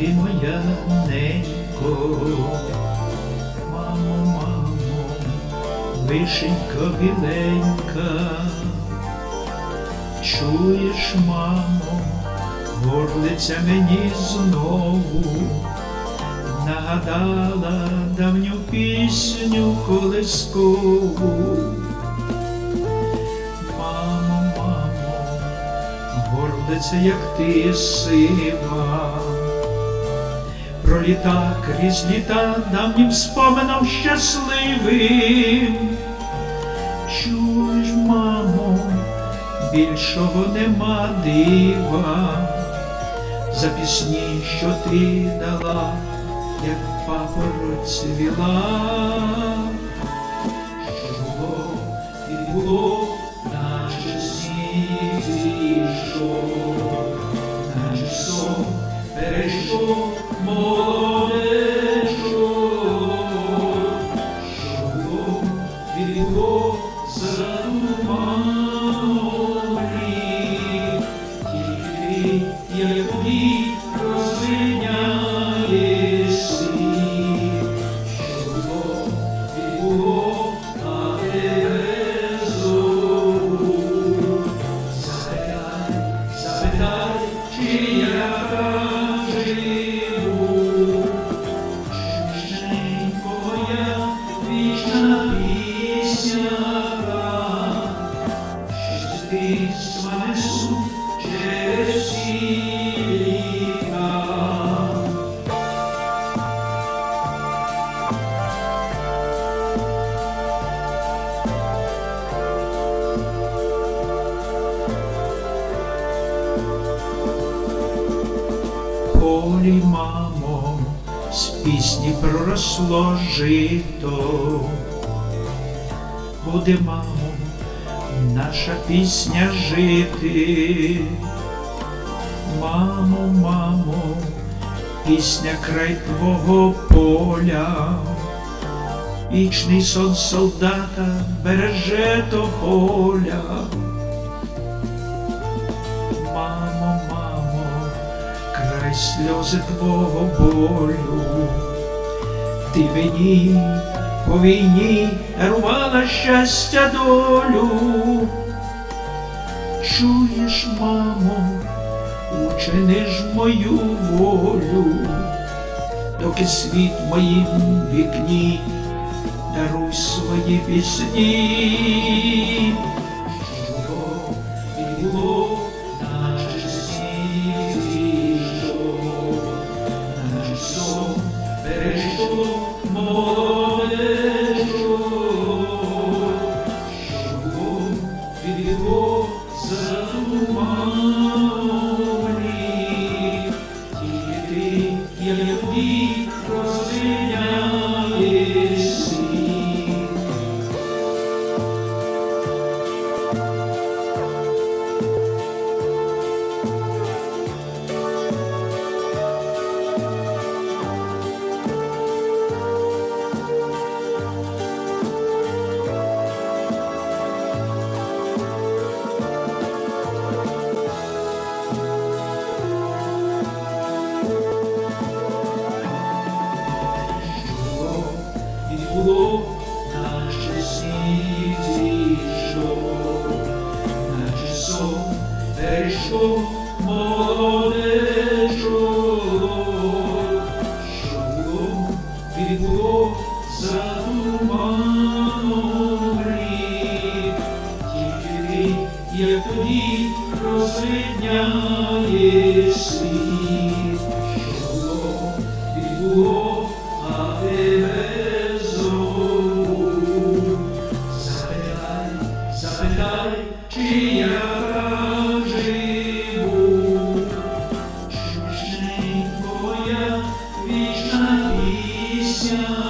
ти моя ненько, мамо, мамо, вишенька біленька, чуєш, мамо, горлиця мені знову нагадала давню пісню колискову. Горлиця, як ти сива, проліта крізь літа давнім споменом щасливим. Чуєш, мамо, більшого нема дива за пісні, що ти дала, як папороть цвіла. Що було і було, наче сніг зійшов, наче сон перейшов тобі полі, мамо, з пісні проросло жито. Буде, мамо, наша пісня жити. Мамо, мамо, пісня край твого поля. Вічний сон солдата береже то поля. Край сльози твого болю. Ти мені по війні дарувала щастя долю. Чуєш, мамо, учини ж мою волю, доки світ в моїм вікні даруй свої пісні. Як Як тоді розвидняє світ. Krishna